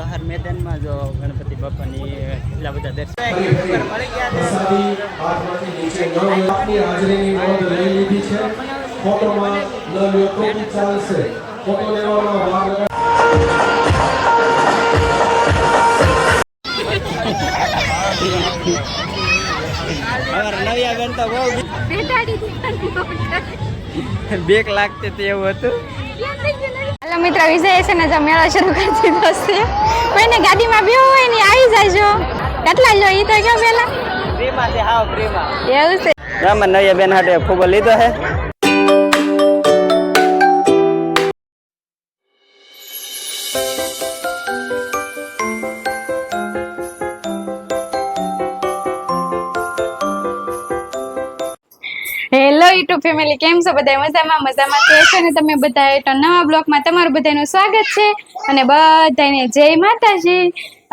જવાહર મેદાનમાં જો ગણપતિ બાપાની એટલા બધા દર્શન મળી ગયા છે. ફોટો લેવામાં બેક લાગતી હતી એવું હતું. હાલો મિત્ર વિજય છે ને જો મેળો શરૂ કરી દીધો છે. કોઈને ગાડીમાં બેવું હોય ને આવી જાયજો કેટલા લો ઈ તો કયો પેલા એવું છે. રામન નવિયા બેન હાટે ફૂગો લીધો છે. ફેમિલી કેમ છો? બધા મજામાં? મજામાં તો છે ને તમે બધા તો નવા બ્લોગમાં તમારું બધાનું સ્વાગત છે અને બધાને જય માતાજી.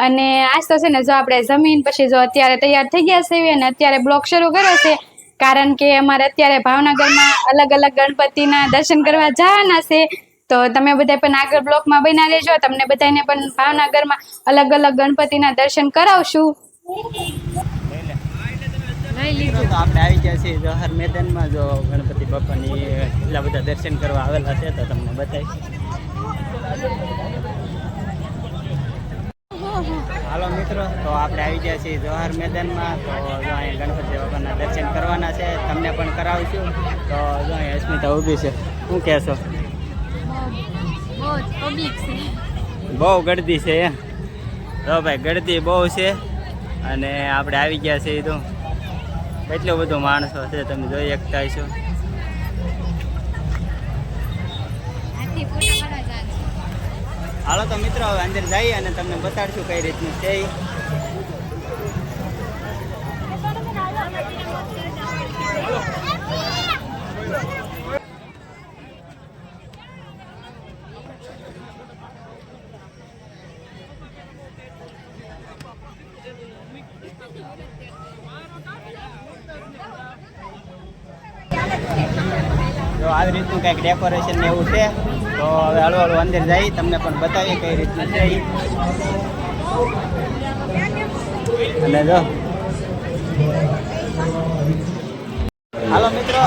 અને આજ તો છે ને જો આપણે જમીન પછી જો અત્યારે તૈયાર થઈ ગયા છે અને અત્યારે બ્લોગ શરૂ કર્યો છે, કારણ કે અમારે અત્યારે ભાવનગરમાં અલગ અલગ ગણપતિના દર્શન કરવા જવાના છે. તો તમે બધા પણ આગળ બ્લોકમાં બના લેજો તમને બધાને પણ ભાવનગરમાં અલગ અલગ ગણપતિના દર્શન કરાવશું. આપણે આવી ગયા છીએ જવાહર મેદાનમાં. જો ગણપતિ બાપાની એટલા બધા દર્શન કરવા આવેલા છે તો તમને બતાવીશ. હાલો મિત્રો તો આપણે આવી ગયા છીએ જવાહર મેદાનમાં. તો જો અહીંયા ગણપતિ બાપાના દર્શન કરવાના છે તમને પણ કરાવીશું. તો જો અહીંયા અસ્મિતા ઊભી છે. શું કહેશો? બહુ ગળદી છે. તો ભાઈ ગળદી બહુ છે. અને આપણે આવી ગયા છીએ તો એટલું બધો માણસો છે તમે જોઈ શકતા છો. હાલો તો મિત્રો હવે અંદર જઈએ અને તમને બતાડશું કઈ રીતનું છે જો આવી રીતનું કંઈક ડેકોરેશન ને એવું છે. તો હવે હળવું હળવું અંદર જઈ, તમને પણ બતાવીએ કઈ રીતનું છે. અને જો. હાલો મિત્રો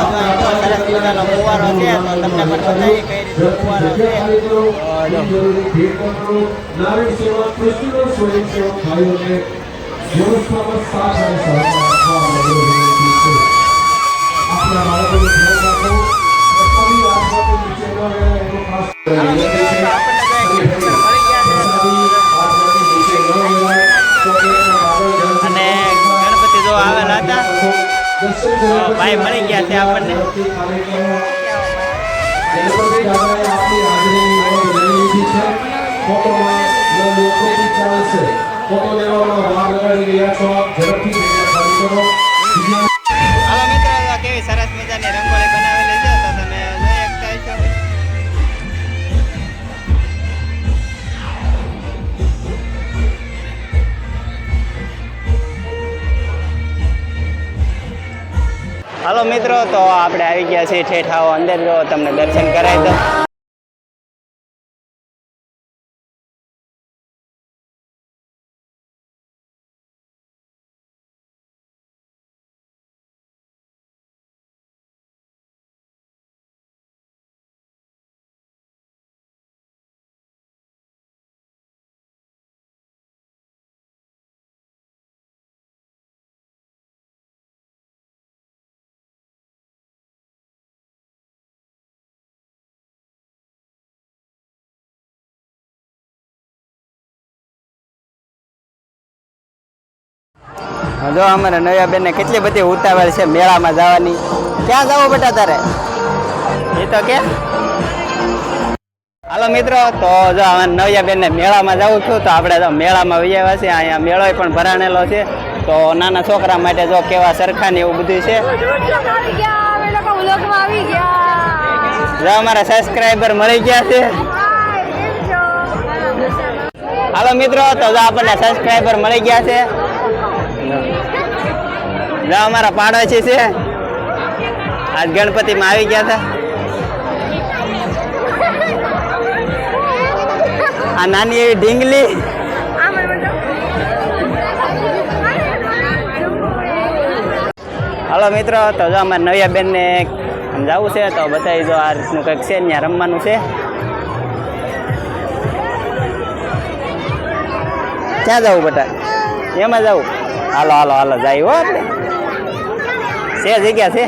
સરસ મજાનો ફુવારો છે, તો તમને પણ બતાવીએ કઈ રીતનો ફુવારો છે. તો ભેટ અને ગણપતિ જો આવેલા હતા ભાઈ મળી ગયા છે આપણને. ફોટો લેવામાં ભાગ લગાડી રહ્યા છો. ઝડપથી મિત્રો તો આપણે આવી ગયા છીએ ઠેઠાઓ અંદર. જો તમને દર્શન કરાવી દો જો અમારે નવ્યા બેન ને કેટલી બધી ઉતાવળ છે મેળામાં જવાની. ક્યાં જવું બેટા તારે? એ તો કે. હાલો મિત્રો, તો જો અમે નવિયા બેનને મેળામાં જવું છું, તો આપણે તો મેળામાં આવ્યા છે અહીંયા મેળો પણ ભરાણેલો છે. તો નાના છોકરા માટે જો કેવા સરખા ને એવું બધું છે. જો અમારા સબસ્ક્રાઈબર મળી ગયા છો. હાલો મિત્રો, તો જો આપણને સબસ્ક્રાઈબર મળી ગયા છે. જો અમારા પાડોશી છે. આજ ગણપતિમાં આવી ગયા હતા. આ નાની એવી ઢીંગલી. હલો મિત્રો, તો જો અમારે નવ્યા બેનને જવું છે, તો બતાવી દો આ રીતનું કંઈક છે, ત્યાં રમવાનું છે. ક્યાં જવું બેટા? એમાં જવું? હાલો હાલો હાલો, જાય હો આપણે. છે જગ્યા છે?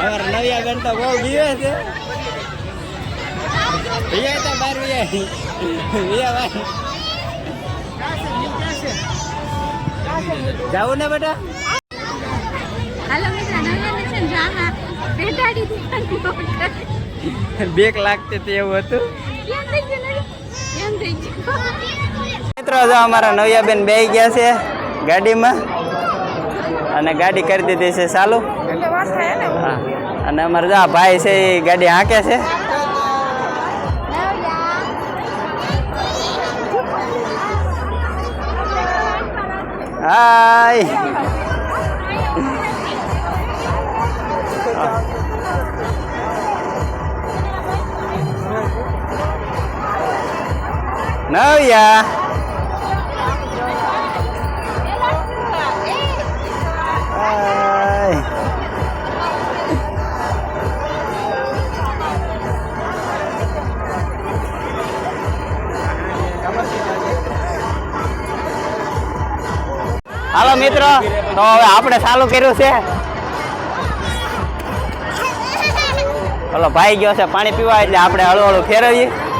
અમારા નવ્યા બેન તો બહુ બીવે છે. બીવે તો બાર જાવું ને બેટા. હાલો મિત્ર નવ્યા છે ને બેટાડી દીધી બેક લાગતી તેવું હતું. મિત્રો, જો અમારા નવ્યા બેન બે ગયા છે ગાડીમાં અને ગાડી કરી દીધી છે ચાલુ. અને અમારા જો ભાઈ છે, એ ગાડી હાંકે છે. હાય. નવ્યા હાલો મિત્રો તો હવે આપણે ચાલુ કર્યું છે. ઓલો ભાઈ ગયો છે પાણી પીવા એટલે આપણે હળુ હળુ ફેરવીએ.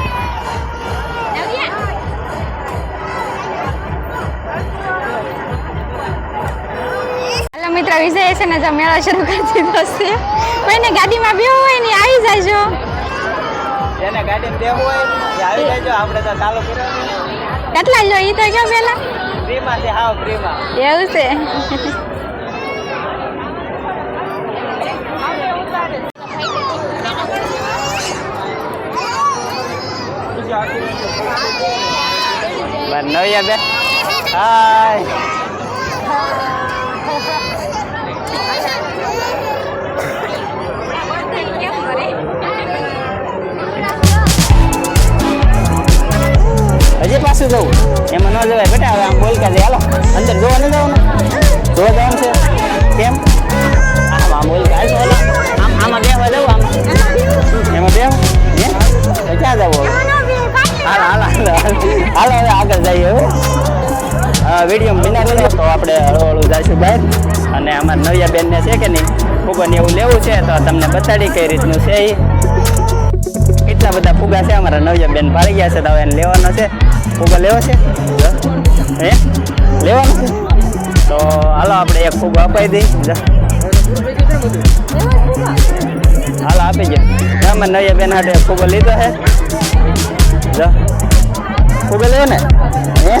મિત્ર વિજય છે ને મેળા શરૂ કરી દીધો છે. કોઈને ગાડીમાં બેવું હોય ને આવી જાયજો જેને ગાડીમાં હોય આવી જજો આપણે તો ચાલુ કેટલા લો ઈ તો કયો પેલા. ફ્રીમાં છે ફ્રીમાં. એવું છે. નવિયા હાય. જવું. એમાં ન જવાય બેટા, હવે આમ બોલ કે હાલો, અંદર જોવા ન જવાનું. જોવા જવાનું છે. કેમ? આમ આમ બોલ કે હાલ. આમ, આમાં બેવા જવું આમ. એમાં બેહ. હે? ક્યાં જવું હાલો હાલો હાલો હાલો. હવે આગળ જઈએ હવે વીડિયો બિના લઈએ તો આપણે હળવળું હળવું જઈશું બહાર. અને અમારા નવિયા બેનને છે કે નહીં ફૂગોને એવું લેવું છે તો તમને બતાડી કઈ રીતનું છે એ કેટલા બધા ફુગા છે અમારા નવિયા બેન ભાળી ગયા છે તો હવે એને લેવાનો છે. ફુગા લેવો છે. હે? લેવાનો છે? તો હાલો આપણે એક ફુગો અપાઈ દઈ. હાલો, આપી દે. મેં નવિયા બેન હાટે ફુગો લીધો છે. ફુગો લેવો ને? હે?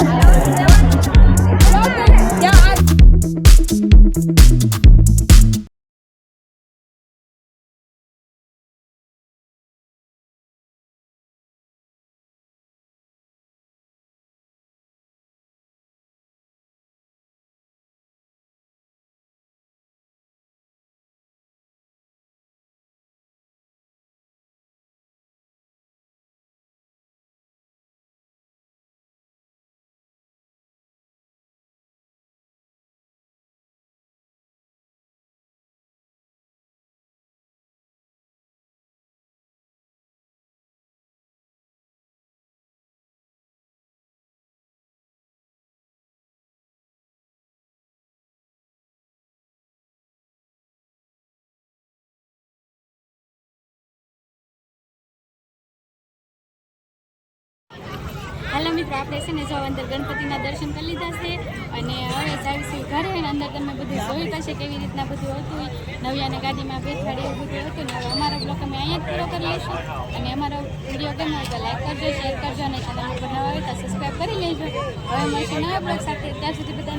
મિત્રો આપણે છે ને જો અંદર ગણપતિના દર્શન કરી લીધા છે. અને હવે જાવીશું ઘરે. અને અંદર તમે બધું જોયું હશે કેવી રીતના બધું હતું. નવિયાને ગાડીમાં બેઠાડી એવું બધું હતું. ને હવે અમારો બ્લોગ અમે અહીંયા જ પૂરો કરી લઈશું. અને અમારો વીડિયો ગમ્યો તો લાઈક કરજો શેર કરજો અને ચેનલ ઉપર નવા હોય તો સબસ્ક્રાઈબ કરી લેજો. હવે મળશે નવા બ્લોગ સાથે. ત્યાં સુધી બધા